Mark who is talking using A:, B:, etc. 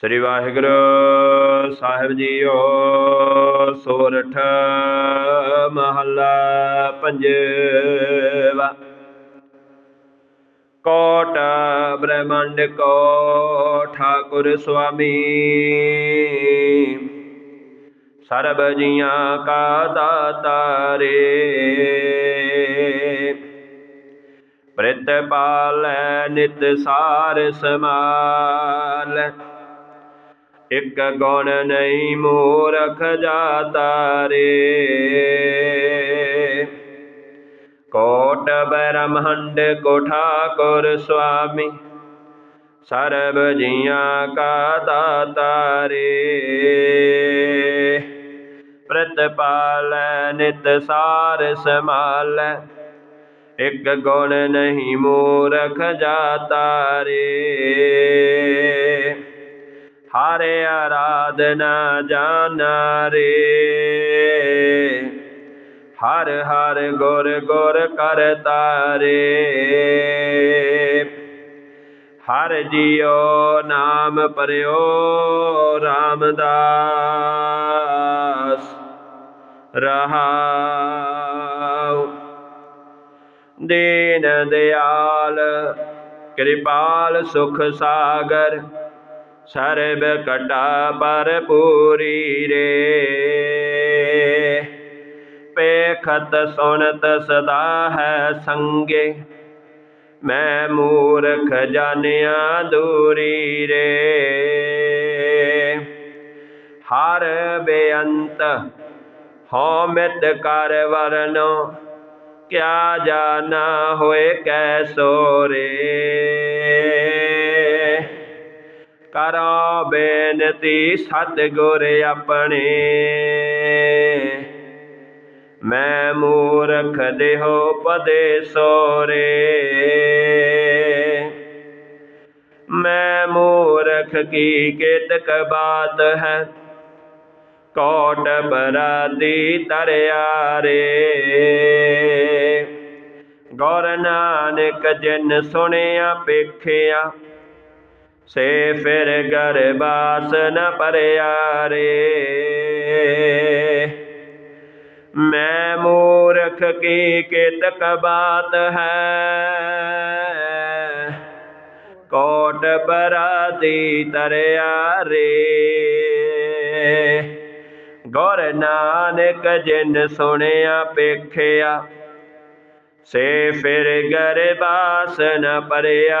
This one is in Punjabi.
A: ਸ੍ਰੀ ਵਾਹਿਗੁਰੂ ਸਾਹਿਬ ਜੀਓ, ਸੋਰਠ ਮਹੱਲਾ ਪੰਜਵਾ। ਕੋਟ ਬ੍ਰਹਮੰਡ ਕੋ ਠਾਕੁਰ ਸੁਆਮੀ। ਸਰਬ ਜੀਆਂ ਕਾ ਦਾਤਾ ਰੇ। ਪ੍ਰਿਤ ਪਾਲੈ ਨਿਤ ਸਾਰ ਸਮਾਲ। ਇੱਕ ਗੁਣ ਨਹੀਂ ਮੂਰਖ ਜਾਤਾ ਰੇ। ਕੋਟ ਬ੍ਰਹਮੰਡ ਕੋ ਠਾਕੁਰ ਸੁਆਮੀ, ਸਰਬ ਜੀਆਂ ਕਾ ਦਾਤਾ ਰੇ। ਪ੍ਰਤਪਾਲੈ ਨਿਤ ਸਾਰ ਸਮਾਲੈ ਇੱਕ ਗੁਣ ਨਹੀਂ ਮੂਰਖ ਜਾਤਾ ਰੇ। ਆਰਾਧਨਾ ਜਾਣਾ ਰੇ। ਹਰ ਹਰ ਗੁਰ ਗੁਰ ਕਰਤਾ ਰੇ ਹਰ ਜੀਉ ਨਾਮ ਪਰਿਓ ਰਾਮਦਾਸ। ਰਹਾਉ। ਦੀਨ ਦਿਆਲ, ਕਿਰਪਾਲ ਸੁਖ ਸਾਗਰ। ਸਰਬ ਕਟਾ ਪਰ ਪੂਰੀ ਰੇ। ਪੇਖਤ ਸੁਣਤ ਸਦਾ ਹੈ ਸੰਗੇ, ਮੈਂ ਮੂਰਖ ਜਾਣਿਆ ਦੂਰੀ ਰੇ। ਹਰ ਬੇਅੰਤ ਹਉਮਤ ਕਰ ਵਰਨੋ, ਕਿਆ ਜਾਣਾ ਹੋਏ ਕੈਸੋ ਰੇ। ਕਰੋ ਬੇਨਤੀ ਸਤਿਗੁਰ ਆਪਣੇ। ਮੈਂ ਮੂਰਖ ਦੇਹੋ ਪਦੇ ਸੋਰੇ। ਮੈਂ ਮੂਰਖ ਕੀ ਕੇਤਕ ਬਾਤ ਹੈ? ਕੋਟ ਬਰਾਦੀ ਤਰਿਆ ਰੇ ਗੌਰ ਨਾਨਕ ਜਿਨ ਸੁਣਿਆ ਪੇਖਿਆ ਸੇ ਫਿਰ ਗਰਬਾਸ ਨ ਪਰਿਆ ਰੇ ਮੈਂ ਮੂਰਖ ਕੀ ਕਿਤਕ ਬਾਤ ਹੈ ਕੋਟ ਬਰਾਦੀ ਤਰਿਆ ਰੇ ਗੁਰ ਨਾਨਕ ਜਿਨ ਸੁਣਿਆ ਪੇਖਿਆ ਸੇ ਫਿਰ ਗਰਬਾਸ ਨ ਪਰਿਆ